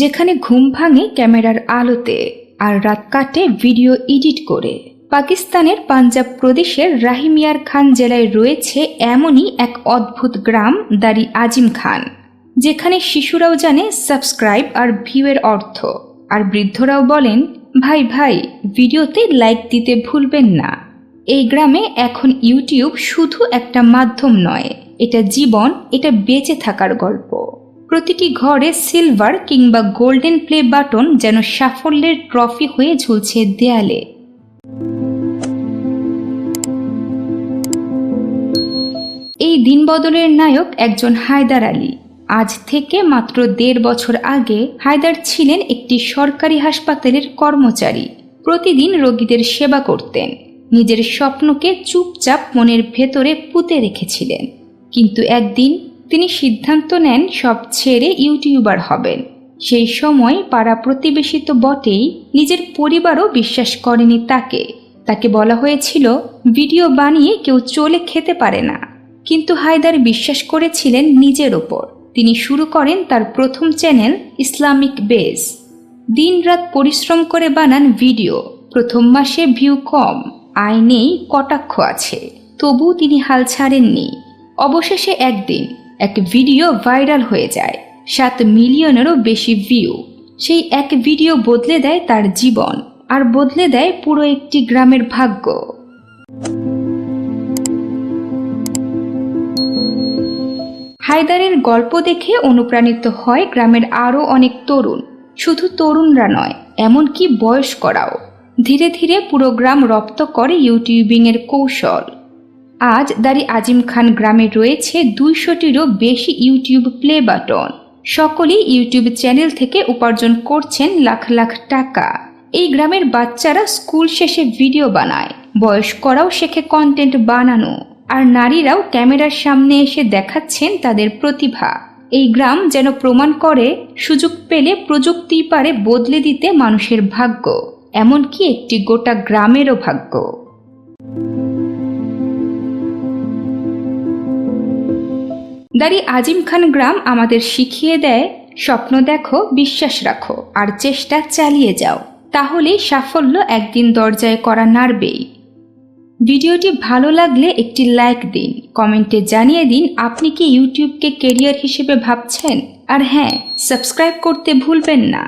যেখানে ঘুম ভাঙে ক্যামেরার আলোতে আর রাত কাটে ভিডিও এডিট করে। পাকিস্তানের পাঞ্জাব প্রদেশের রাহিমিয়ার খান জেলায় রয়েছে এমনই এক অদ্ভুত গ্রাম, দারি আজিম খান, যেখানে শিশুরাও জানে সাবস্ক্রাইব আর ভিউয়ের অর্থ। আর বৃদ্ধরাও বলেন, ভাই ভাই, ভিডিওতে লাইক দিতে ভুলবেন না। এই গ্রামে এখন ইউটিউব শুধু একটা মাধ্যম নয়, এটা জীবন, এটা বেঁচে থাকার গল্প। প্রতিটি ঘরে সিলভার কিংবা গোল্ডেন প্লে বাটন যেন সাফল্যের ট্রফি হয়ে ঝুলছে দেয়ালে। এই দিনবদলের নায়ক একজন হায়দার আলী। আজ থেকে মাত্র দেড় বছর আগে হায়দার ছিলেন একটি সরকারি হাসপাতালের কর্মচারী। প্রতিদিন রোগীদের সেবা করতেন। নিজের স্বপ্নকে চুপচাপ মনের ভেতরে পুঁতে রেখেছিলেন। কিন্তু একদিন তিনি সিদ্ধান্ত নেন সব ছেড়ে ইউটিউবার হবেন। সেই সময় পাড়া প্রতিবেশী তো বটেই নিজের পরিবারও বিশ্বাস করেনি তাকে। তাকে বলা হয়েছিল, ভিডিও বানিয়ে কেউ চলে খেতে পারে না। কিন্তু হায়দার বিশ্বাস করেছিলেন নিজের ওপর। তিনি শুরু করেন তার প্রথম চ্যানেল ইসলামিক বেজ দিনরাত পরিশ্রম করে বানান ভিডিও। প্রথম মাসে ভিউ কম, আয় নেই, কটাক্ষ আছে। তবু তিনি হাল ছাড়েননি। অবশেষে একদিন এক ভিডিও ভাইরাল হয়ে যায়। সাত মিলিয়নেরও বেশি ভিউ সেই এক ভিডিও বদলে দেয় তার জীবন আর বদলে দেয় পুরো একটি গ্রামের ভাগ্য। হায়দারের গল্প দেখে অনুপ্রাণিত হয় গ্রামের আরও অনেক তরুণ। শুধু তরুণরা নয়, এমনকি বয়স্করাও। ধীরে ধীরে পুরো গ্রাম রপ্ত করে ইউটিউবিংয়ের কৌশল। আজ দারি আজিম খান গ্রামে রয়েছে দুইশোটিরও বেশি ইউটিউব প্লে বাটন। সকলেই ইউটিউব চ্যানেল থেকে উপার্জন করছেন লাখ লাখ টাকা। এই গ্রামের বাচ্চারা স্কুল শেষে ভিডিও বানায়। বয়স্করাও শেখে কন্টেন্ট বানানো। আর নারীরাও ক্যামেরার সামনে এসে দেখাচ্ছেন তাদের প্রতিভা। এই গ্রাম যেন প্রমাণ করে, সুযোগ পেলে প্রযুক্তি পারে বদলে দিতে মানুষের ভাগ্য। এমনকি একটি গোটা গ্রামেরও ভাগ্য। দারি আজিম খান গ্রাম আমাদের শিখিয়ে দেয়, স্বপ্ন দেখো, বিশ্বাস রাখো, আর চেষ্টা চালিয়ে যাও। তাহলে সাফল্য একদিন দরজায় করা নাড়বেই। ভিডিওটি ভালো লাগলে একটি লাইক দিন, কমেন্টে জানিয়ে দিন আপনি কি ইউটিউবকে কেরিয়ার হিসেবে ভাবছেন। আর হ্যাঁ সাবস্ক্রাইব করতে ভুলবেন না।